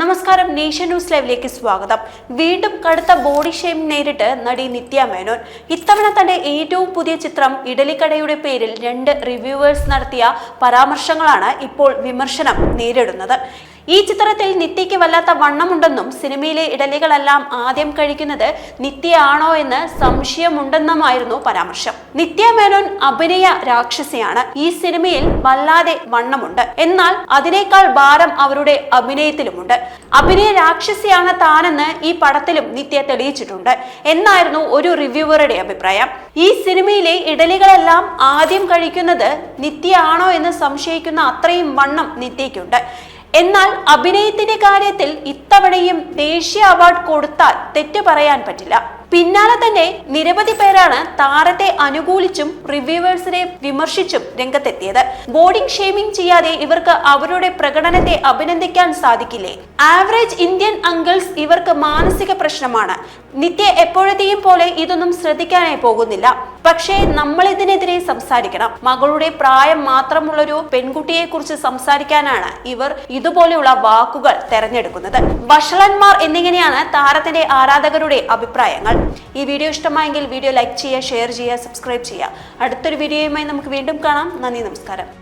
നമസ്കാരം nation news ലൈവിലേക്ക് സ്വാഗതം. വീണ്ടും കടുത്ത ബോഡി ഷെയിം നേരിട്ട് നടി നിത്യ മേനോൻ. ഇത്തവണ തന്റെ ഏറ്റവും പുതിയ ചിത്രം ഇഡലിക്കടയുടെ പേരിൽ രണ്ട് റിവ്യൂവേഴ്സ് നടത്തിയ പരാമർശങ്ങളാണ് ഇപ്പോൾ വിമർശനം നേരിടുന്നത്. ഈ ചിത്രത്തിൽ നിത്യയ്ക്ക് വല്ലാത്ത വണ്ണമുണ്ടെന്നും സിനിമയിലെ ഇടലികളെല്ലാം ആദ്യം കഴിക്കുന്നത് നിത്യയാണോ എന്ന് സംശയമുണ്ടെന്നുമായിരുന്നു പരാമർശം. നിത്യ മേനോൻ അഭിനയ രാക്ഷസിയാണ്. ഈ സിനിമയിൽ വല്ലാതെ വണ്ണമുണ്ട്. എന്നാൽ അതിനേക്കാൾ ഭാരം അവരുടെ അഭിനയത്തിലുമുണ്ട്. അഭിനയ രാക്ഷസിയാണ് താനെന്ന് ഈ പടത്തിലും നിത്യ തെളിയിച്ചിട്ടുണ്ട്. എന്നായിരുന്നു ഒരു റിവ്യൂവറുടെ അഭിപ്രായം. ഈ സിനിമയിലെ ഇടലികളെല്ലാം ആദ്യം കഴിക്കുന്നത് നിത്യയാണോ എന്ന് സംശയിക്കുന്ന അത്രയും വണ്ണം നിത്യയ്ക്കുണ്ട്. എന്നാൽ അഭിനയത്തിന്റെ കാര്യത്തിൽ ഇത്തവണയും ദേശീയ അവാർഡ് കൊടുത്താൽ തെറ്റ് പറയാൻ പറ്റില്ല. പിന്നാലെ തന്നെ നിരവധി പേരാണ് താരത്തെ അനുകൂലിച്ചും റിവ്യൂവേഴ്സിനെ വിമർശിച്ചും രംഗത്തെത്തിയത്. ബോർഡിംഗ് ഷേമിംഗ് ചെയ്യാതെ ഇവർക്ക് അവരുടെ പ്രകടനത്തെ അഭിനന്ദിക്കാൻ സാധിക്കില്ലേ? ആവറേജ് ഇന്ത്യൻ അങ്കിൾസ് ഇവർക്ക് മാനസിക പ്രശ്നമാണ്. നിത്യ എപ്പോഴത്തെയും പോലെ ഇതൊന്നും ശ്രദ്ധിക്കാനായി പോകുന്നില്ല. പക്ഷേ നമ്മൾ ഇതിനെതിരെ സംസാരിക്കണം. മകളുടെ പ്രായം മാത്രമുള്ളൊരു പെൺകുട്ടിയെ കുറിച്ച് സംസാരിക്കാനാണ് ഇവർ ഇതുപോലെയുള്ള വാക്കുകൾ തെരഞ്ഞെടുക്കുന്നത്. വഷളന്മാർ എന്നിങ്ങനെയാണ് താരത്തിന്റെ ആരാധകരുടെ അഭിപ്രായങ്ങൾ. ഈ വീഡിയോ ഇഷ്ടമായെങ്കിൽ വീഡിയോ ലൈക്ക് ചെയ്യുക ഷെയർ ചെയ്യുക സബ്സ്ക്രൈബ് ചെയ്യുക. അടുത്തൊരു വീഡിയോയുമായി നമുക്ക് വീണ്ടും കാണാം. നന്ദി നമസ്കാരം.